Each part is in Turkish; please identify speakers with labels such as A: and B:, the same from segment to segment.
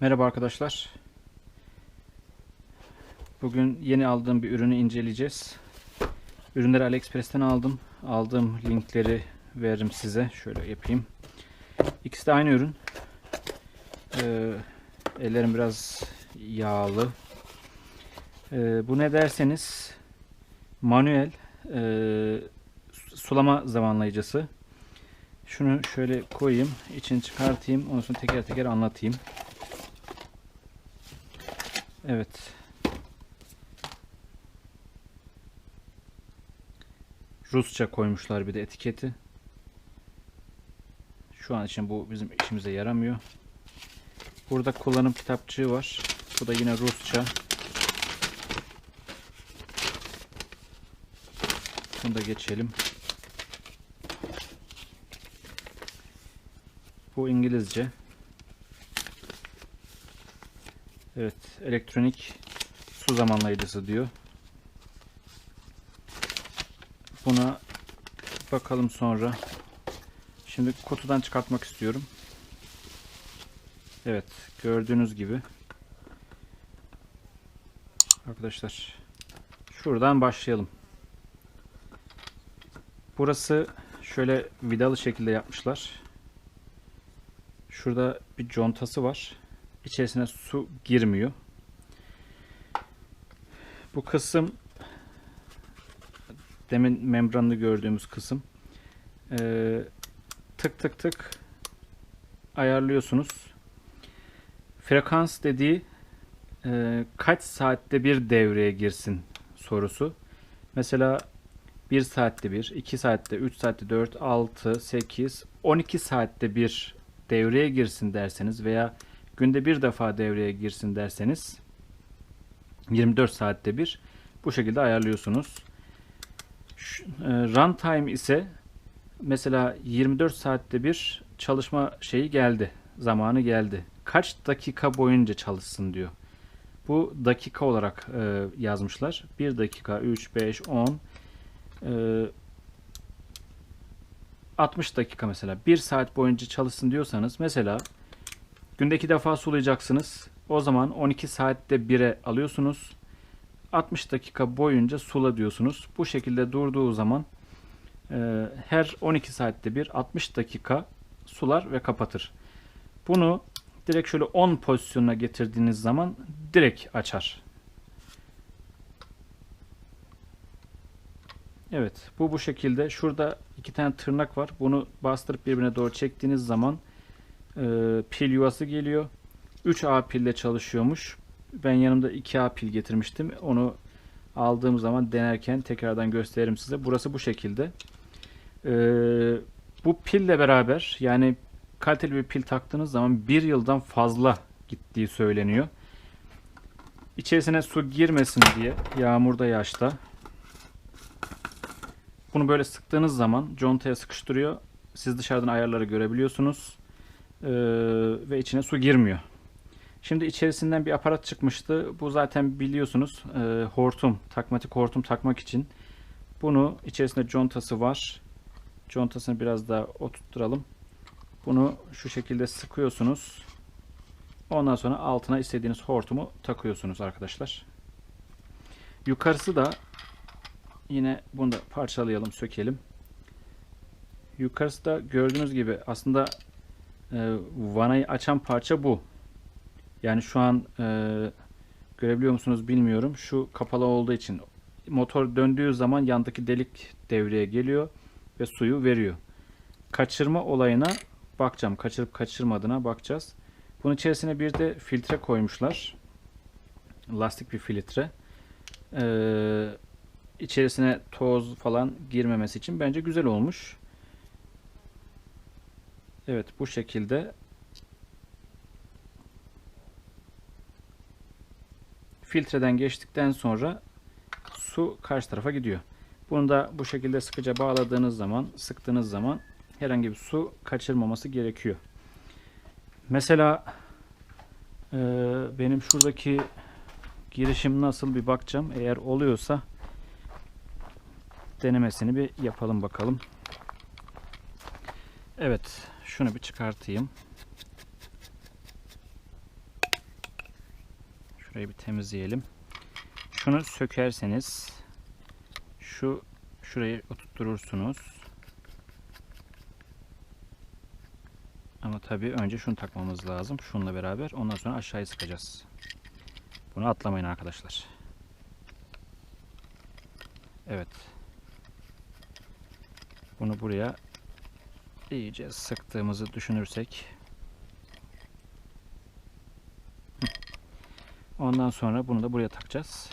A: Merhaba arkadaşlar. Bugün yeni aldığım bir ürünü inceleyeceğiz. Ürünleri AliExpress'ten aldım. Aldığım linkleri veririm size. Şöyle yapayım. İkisi de aynı ürün. Ee, ellerim biraz yağlı. Ee, bu ne derseniz manuel e, sulama zamanlayıcısı. Şunu şöyle koyayım, içini çıkartayım, ondan sonra teker teker anlatayım. Evet. Rusça koymuşlar bir de etiketi. Şu an için bu bizim işimize yaramıyor. Burada kullanım kitapçığı var. Bu da yine Rusça. Bunu geçelim. Bu İngilizce. Evet, elektronik su zamanlayıcısı diyor. Buna bakalım sonra. Şimdi kutudan çıkartmak istiyorum. Evet, gördüğünüz gibi. Arkadaşlar, şuradan başlayalım. Burası şöyle vidalı şekilde yapmışlar. Şurada bir contası var. İçerisine su girmiyor. Bu kısım demin membranını gördüğümüz kısım. Ee, tık tık tık ayarlıyorsunuz. Frekans dediği e, kaç saatte bir devreye girsin sorusu. Mesela 1 saatte 1, 2 saatte, 3 saatte 4, 6, 8, 12 saatte bir devreye girsin derseniz veya günde bir defa devreye girsin derseniz 24 saatte bir bu şekilde ayarlıyorsunuz. E, runtime ise mesela 24 saatte bir çalışma şeyi geldi. Zamanı geldi. Kaç dakika boyunca çalışsın diyor. Bu dakika olarak e, yazmışlar. 1 dakika, 3, 5, 10 e, 60 dakika mesela 1 saat boyunca çalışsın diyorsanız mesela günde 2 defa sulayacaksınız. O zaman 12 saatte 1'e alıyorsunuz. 60 dakika boyunca sula diyorsunuz. Bu şekilde durduğu zaman e, her 12 saatte bir 60 dakika sular ve kapatır. Bunu direkt şöyle 10 pozisyonuna getirdiğiniz zaman direkt açar. Evet bu bu şekilde. Şurada iki tane tırnak var. Bunu bastırıp birbirine doğru çektiğiniz zaman e, pil yuvası geliyor. 3A pille çalışıyormuş. Ben yanımda 2A pil getirmiştim. Onu aldığım zaman denerken tekrardan gösteririm size. Burası bu şekilde. E, bu pille beraber yani kaliteli bir pil taktığınız zaman bir yıldan fazla gittiği söyleniyor. İçerisine su girmesin diye yağmurda yaşta bunu böyle sıktığınız zaman contaya sıkıştırıyor. Siz dışarıdan ayarları görebiliyorsunuz. Ee, ve içine su girmiyor. Şimdi içerisinden bir aparat çıkmıştı. Bu zaten biliyorsunuz e, hortum, takmatik hortum takmak için. Bunu içerisinde contası var. Contasını biraz daha oturtturalım. Bunu şu şekilde sıkıyorsunuz. Ondan sonra altına istediğiniz hortumu takıyorsunuz arkadaşlar. Yukarısı da Yine bunu da parçalayalım, sökelim. Yukarısı da gördüğünüz gibi aslında e, vanayı açan parça bu. Yani şu an e, görebiliyor musunuz bilmiyorum. Şu kapalı olduğu için motor döndüğü zaman yandaki delik devreye geliyor ve suyu veriyor. Kaçırma olayına bakacağım. Kaçırıp kaçırmadığına bakacağız. Bunun içerisine bir de filtre koymuşlar. Lastik bir filtre. Ee, içerisine toz falan girmemesi için bence güzel olmuş. Evet bu şekilde filtreden geçtikten sonra su karşı tarafa gidiyor. Bunu da bu şekilde sıkıca bağladığınız zaman, sıktığınız zaman herhangi bir su kaçırmaması gerekiyor. Mesela e, benim şuradaki girişim nasıl bir bakacağım. Eğer oluyorsa denemesini bir yapalım bakalım. Evet, şunu bir çıkartayım. Şurayı bir temizleyelim. Şunu sökerseniz şu şurayı oturturursunuz. Ama tabii önce şunu takmamız lazım. Şununla beraber. Ondan sonra aşağıya sıkacağız. Bunu atlamayın arkadaşlar. Evet. Bunu buraya iyice sıktığımızı düşünürsek ondan sonra bunu da buraya takacağız.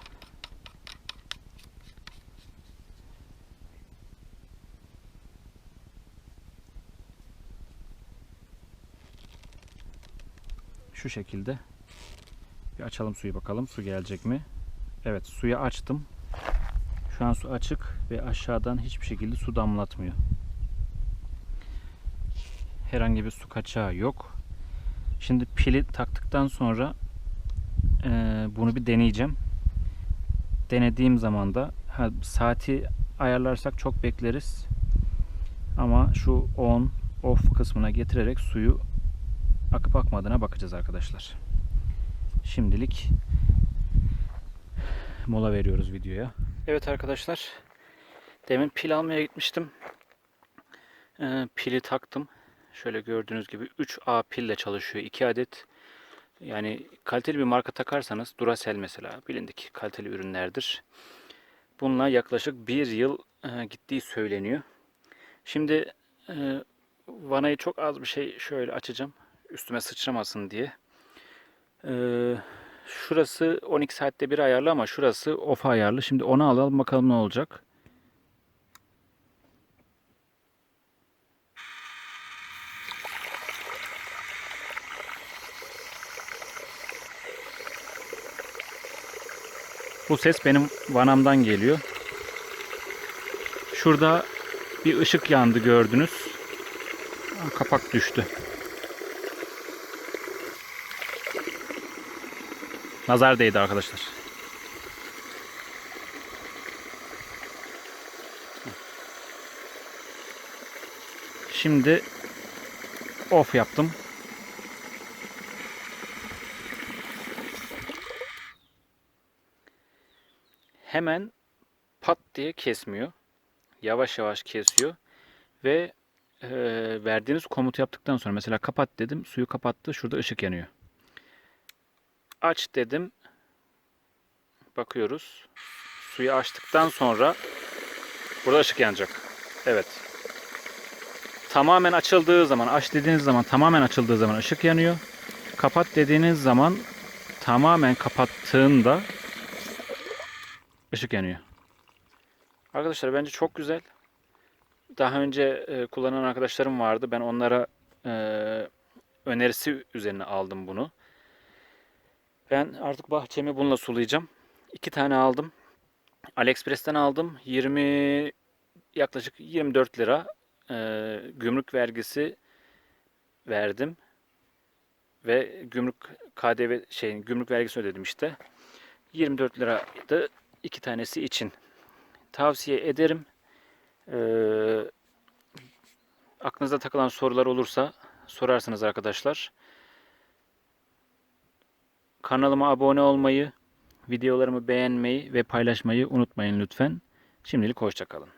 A: Şu şekilde bir açalım suyu bakalım su gelecek mi? Evet suyu açtım. Şu an su açık ve aşağıdan hiçbir şekilde su damlatmıyor. Herhangi bir su kaçağı yok. Şimdi pili taktıktan sonra eee, bunu bir deneyeceğim. Denediğim zaman da ha, saati ayarlarsak çok bekleriz. Ama şu on off kısmına getirerek suyu akıp akmadığına bakacağız arkadaşlar. Şimdilik mola veriyoruz videoya. Evet arkadaşlar. Demin pil almaya gitmiştim. Ee, pili taktım. Şöyle gördüğünüz gibi 3A pille çalışıyor. 2 adet. Yani kaliteli bir marka takarsanız Duracell mesela bilindik kaliteli ürünlerdir. Bununla yaklaşık bir yıl e, gittiği söyleniyor. Şimdi e, vanayı çok az bir şey şöyle açacağım. Üstüme sıçramasın diye. Ee, şurası 12 saatte bir ayarlı ama şurası off ayarlı. Şimdi onu alalım bakalım ne olacak. Bu ses benim vanamdan geliyor. Şurada bir ışık yandı gördünüz. Kapak düştü. Nazar değdi arkadaşlar. Şimdi off yaptım. Hemen pat diye kesmiyor. Yavaş yavaş kesiyor ve e, verdiğiniz komutu yaptıktan sonra mesela kapat dedim, suyu kapattı, şurada ışık yanıyor. Aç dedim. Bakıyoruz. Suyu açtıktan sonra burada ışık yanacak. Evet. Tamamen açıldığı zaman, aç dediğiniz zaman tamamen açıldığı zaman ışık yanıyor. Kapat dediğiniz zaman tamamen kapattığında ışık yanıyor. Arkadaşlar bence çok güzel. Daha önce e, kullanan arkadaşlarım vardı. Ben onlara e, önerisi üzerine aldım bunu. Ben artık bahçemi bununla sulayacağım. İki tane aldım. AliExpress'ten aldım. 20 yaklaşık 24 lira e, gümrük vergisi verdim. Ve gümrük KDV şey gümrük vergisi ödedim işte. 24 liraydı iki tanesi için. Tavsiye ederim. Ee, aklınıza takılan sorular olursa sorarsınız arkadaşlar. Kanalıma abone olmayı, videolarımı beğenmeyi ve paylaşmayı unutmayın lütfen. Şimdilik hoşçakalın.